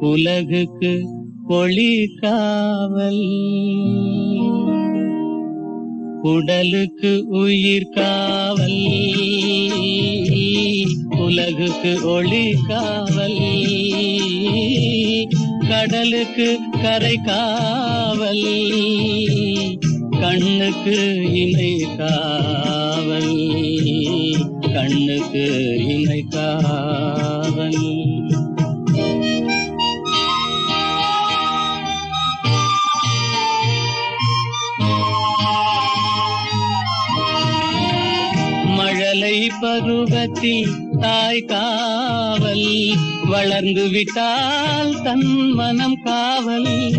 உலகுக்கு பொழி காவல். உடலுக்கு உயிர் காவல். உலகுக்கு ஒளி காவல். கடலுக்கு கரை காவல். கண்ணுக்கு இமை காவல். கண்ணுக்கு இமை காவல். மழலை பருவத்தில் தாய் காவல். வளர்ந்து விட்டால் தன் மனம் காவல்.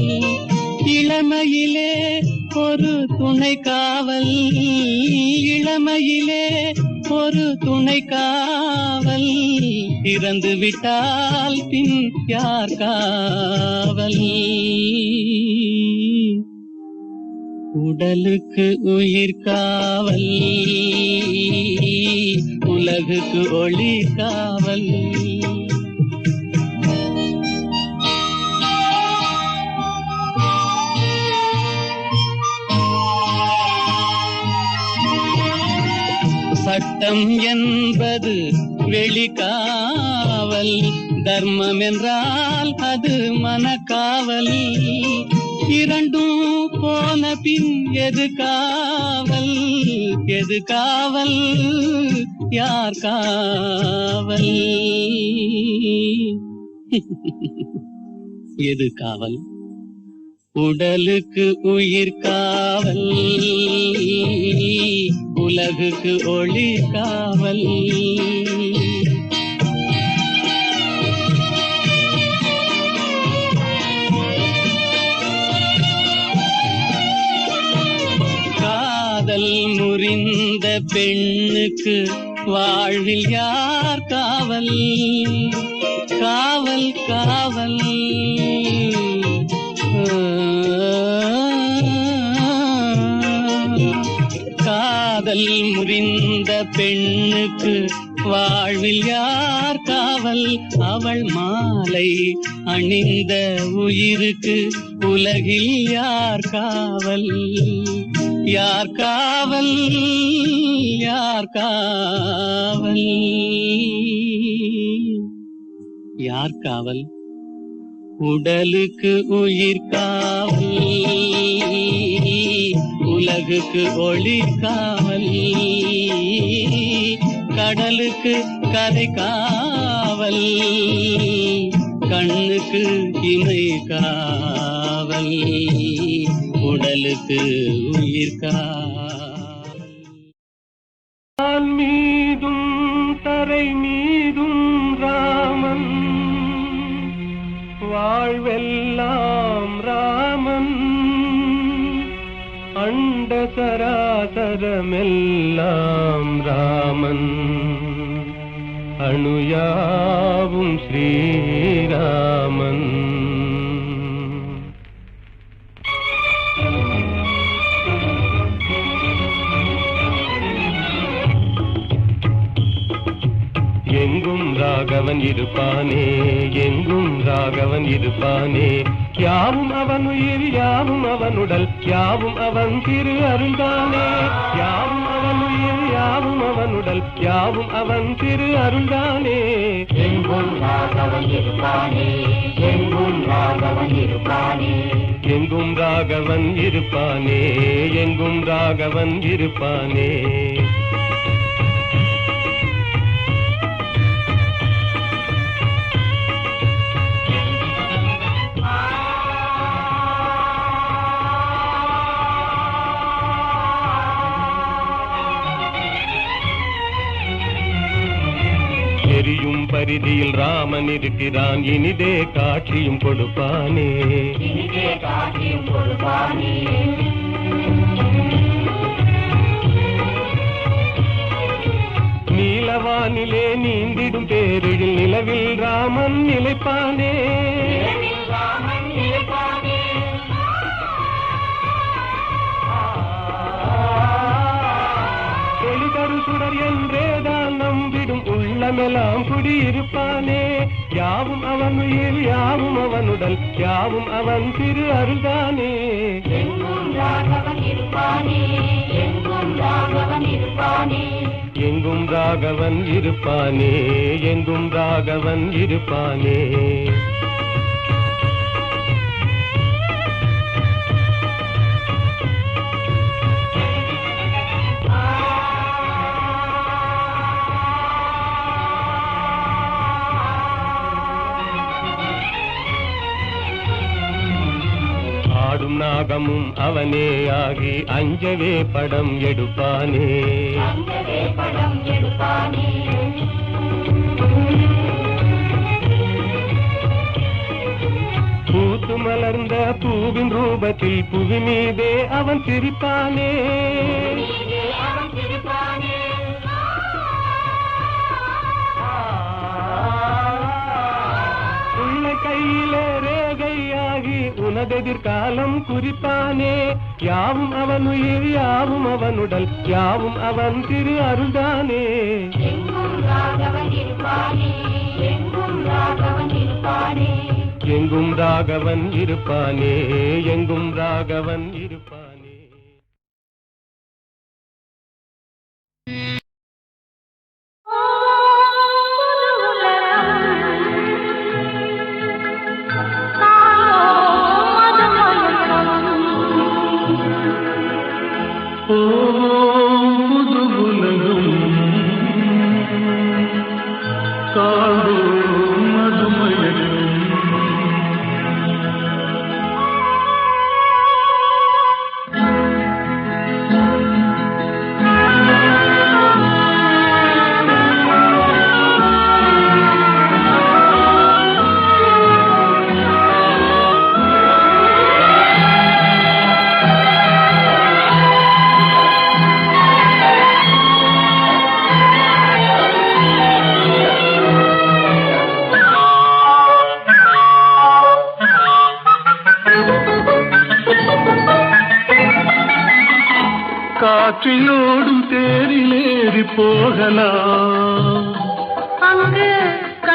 இளமையிலே ஒரு துணை காவல் இளமையிலே ஒரு துணை காவல். இறந்து விட்டால் பின் யார் காவல்? உடலுக்கு உயிர் காவல் உலகுக்கு ஒளி காவல். சட்டம் என்பது வெளிக்காவல். தர்மம் என்றால் அது மனக்காவல். இரண்டும் போன பின் எது காவல்? எது காவல்? யார் காவல்? எது காவல்? உடலுக்கு உயிர் காவல். உலகுக்கு ஒளி காவல். காதல் முறிந்த பெண்ணுக்கு வாழ்வில் யார் காவல்? காவல் காவல். காதல் முறிந்த பெண்ணுக்கு வாழ்வில் யார் காவல்? அவள் மாலை அணிந்த உயிருக்கு உலகில் யார் காவல்? யார் காவல்? யார் காவல்? யார் காவல்? உடலுக்கு உயிர் காவல். அழகுக்கு ஒளி காவல் கடலுக்கு கரை காவல் கண்ணுக்கு இமை காவல் உடலுக்கு உயிர் காவல். சராசரமெல்லாம் ராமன். அணுயாவும் ஸ்ரீராமன். எங்கும் ராகவன் இருப்பானே எங்கும் ராகவன் இருப்பானே யாவும் அவன் உயிர் யாவும் அவன் திரு அருள்தானே? யாவும் அவன் உயிர் யாவும் அவன் உடல். யாவும் அவன் திரு அருள்தானே? எங்கும் ராகவன் இருப்பானே? எங்கும் ராகவன் இருப்பானே? எங்கும் ராகவன் இருப்பானே? பரிதியில் ராமன் இருக்கிறான். இனிதே காட்சியும் கொடுப்பானே. நீலவானிலே நீந்திடும் பேரிழில் நிலவில் ராமன் நிலைப்பானே. சுடர் நம்பிடும் உள்ளமெல்லாம் குடியிருப்பானே. யாவும் அவன் உயிர் யாவும் அவனுடல் யாவும் அவன் திரு அருள்தானே. எங்கும் ராகவன் இருப்பானே எங்கும் ராகவன் இருப்பானே. நாகமும் அவனே ஆகி அஞ்சவே படம் எடுப்பானே. பூத்து மலர்ந்த பூவின் ரூபத்தில் புவி மீதே அவன் சிரிப்பானே. உனதெதிர்காலம் குறிப்பானே. யாவும் அவன் உயிர் யாவும் அவனுடல். யாவும் அவன் திரு அருள்தானே. எங்கும் ராகவன் இருப்பானே. எங்கும் ராகவன் இருப்பானே.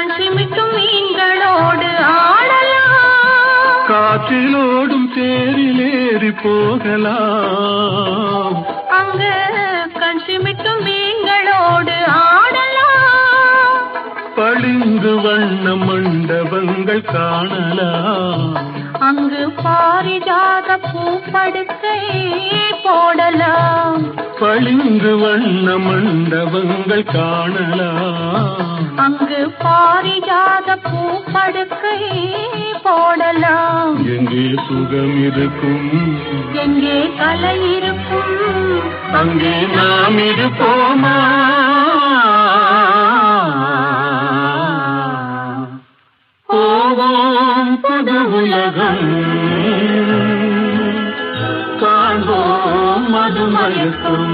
கண் சிமிட்டும் மீன்களோடு ஆடலாம். காற்றிலோடும் தேரிலேறி போகலாம். அங்கு கண் சிமிட்டும் மீன்களோடு ஆடலாம். பளிங்கு வண்ண மண்டபங்கள் காணலாம். அங்கு பாரிஜாத பூப்படுக்கை போடலாம். பளிங்கு வண்ண மண்டபங்கள் காணலாம். அங்கு பாரிஜாத பூப்படுக்கை போடலாம். எங்கே சுகம் இருக்கும்? எங்கே கலை இருக்கும்? அங்கே நாம் இருப்போமா? உலகம் காண்போம் மதுமயக்கம்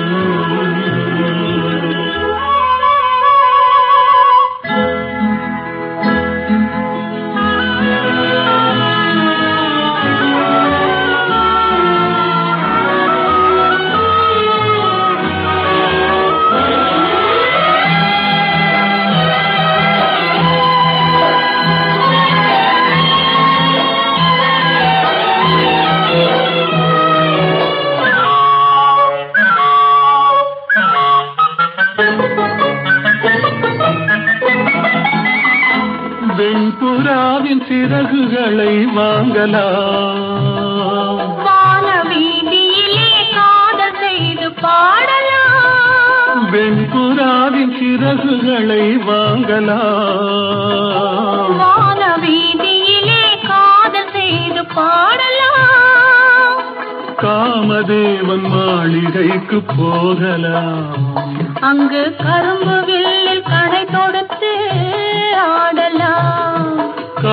வாங்கலாம் வான வீதியிலே காதல் செய்து பாடலாம். வெண்புறாவின் சிறகுகளை வாங்கலாம். வான வீதியிலே காதல் செய்து பாடலாம். காமதேவன் மாளிகைக்கு போகலாம். அங்கு கரும்பு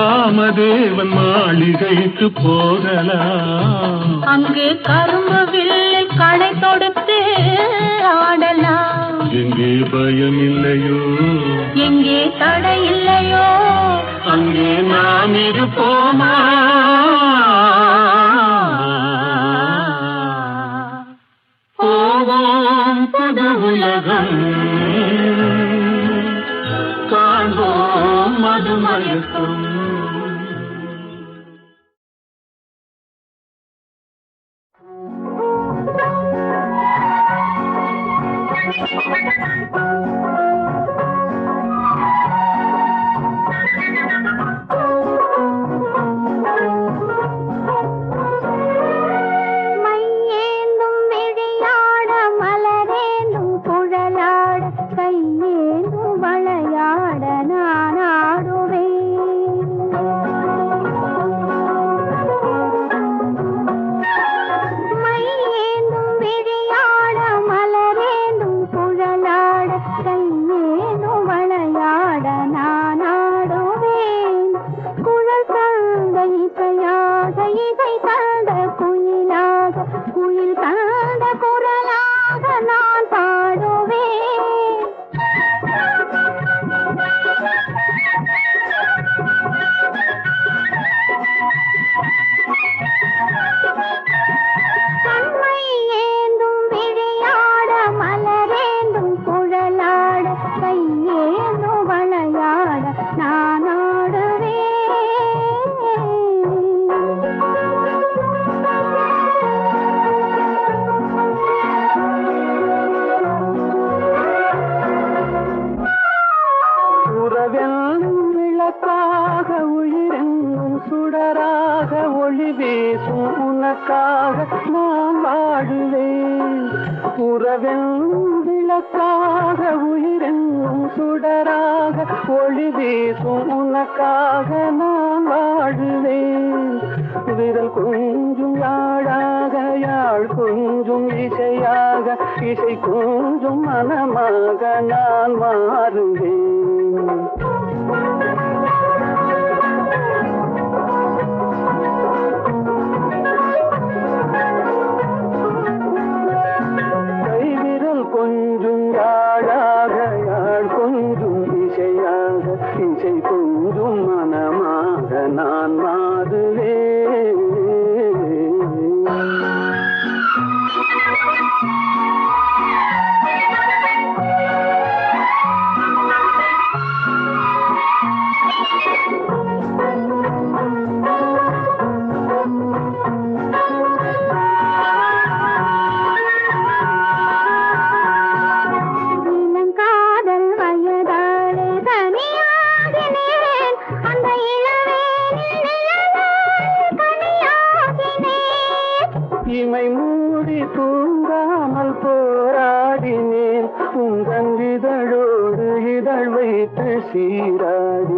காமதேவன் மாளிகைக்கு போகலாம். அங்கு கரும்பு வில்லில் கடை தொடுத்து ஆடலாம். எங்கே பயம் இல்லையோ எங்கே தடை இல்லையோ அங்கே நாம் இருப்போமா? போவோம் புது உலகம் காண்போம் மதுமயக்கம். உனக்காக நான் வாழுவேன். உறவெல்லும் விளக்காக உயிரெங்கும் சுடராக ஒளி வீசும் உனக்காக நான் வாழுவேன். விரல் கொஞ்சும் யாழாக யாழ் கொஞ்சும் இசையாக இசை கொஞ்சும் மனமாக நான் மாறுவேன். இமை மூடி தூங்காமல் போராடினேன். உங்கள் இதழோடு இதழ் வைத்து சீராடி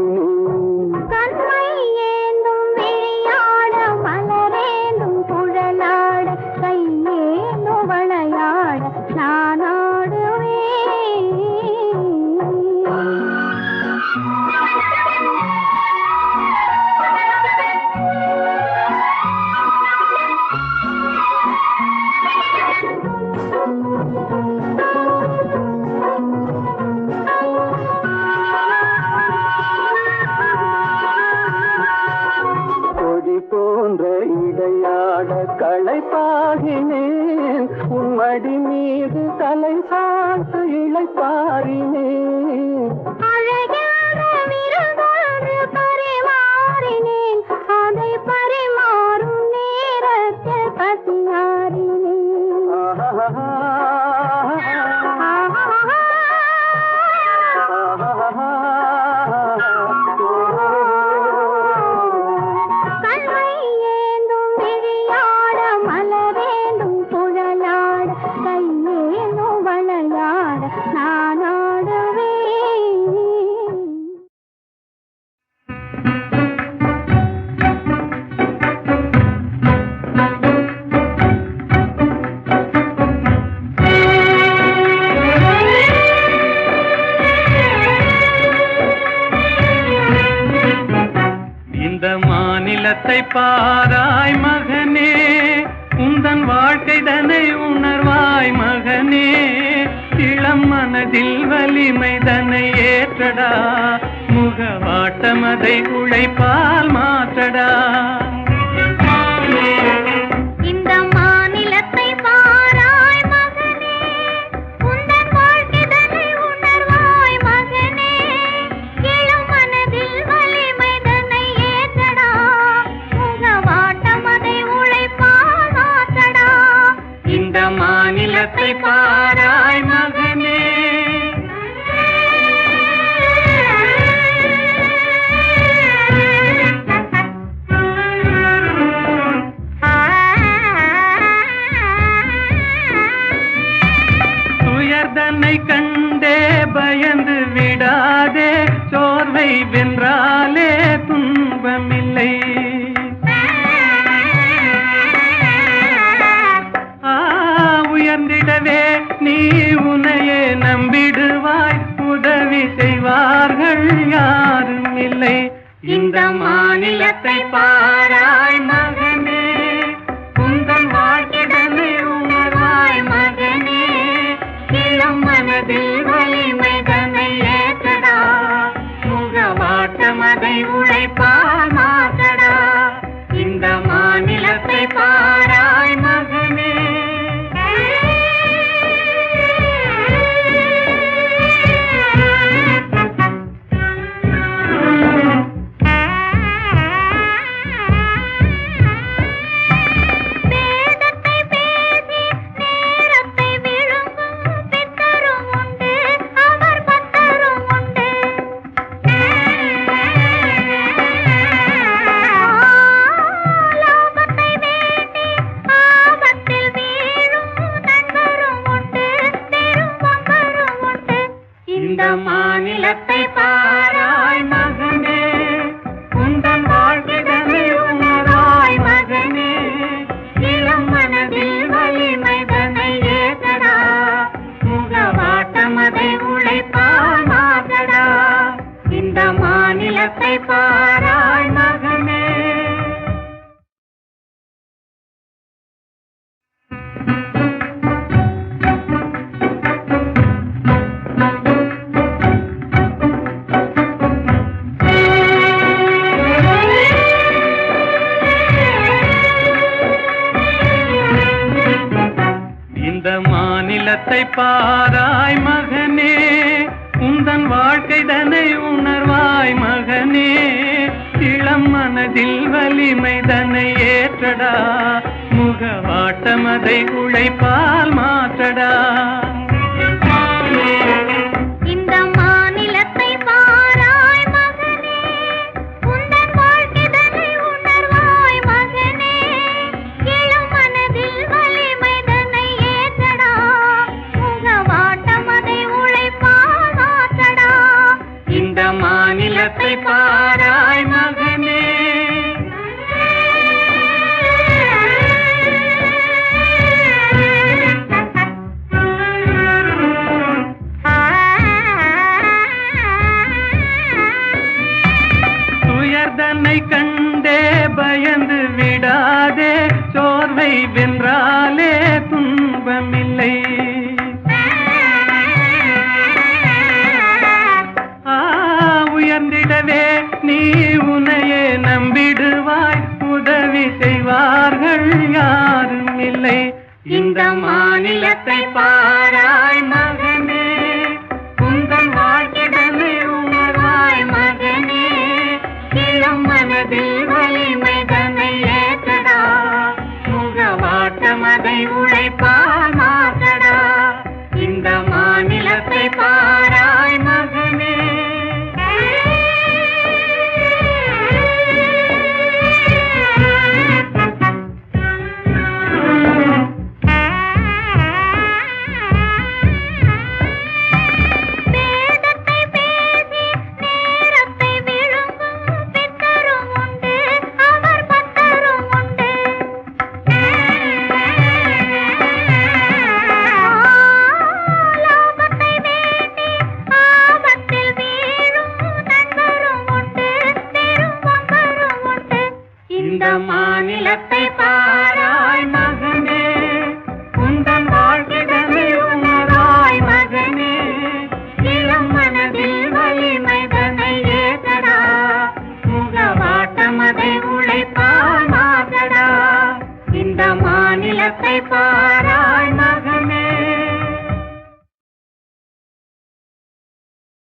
தன்னை ஏற்றடா. முகவாட்டமதை உழைப்பால் மாற்றடா. இல்லை வென்றாலே துன்பமில்லை. உயர்ந்திடவே நீ உனையே நம்பிடுவாய். உதவி செய்வார்கள் யாரும் இல்லை இந்த மாநிலத்தை பாராய் இந்த மாநிலத்தை பார உலகத்தை பாராய் மகனே உந்தன் வாழ்க்கை தனை உணர்வாய் மகனே. இளம் மனதில் வலிமை தனை ஏற்றடா முகவாட்டமதை உழைப்பால் மாற்றடா. அதை பாராய் மகனே. துயர்தன்னை கண்டே பயந்து விடாதே சோர்வை வென்றால் பார்த்தார்கள் யாரும் இல்லை. இந்த மாநிலத்தை பார்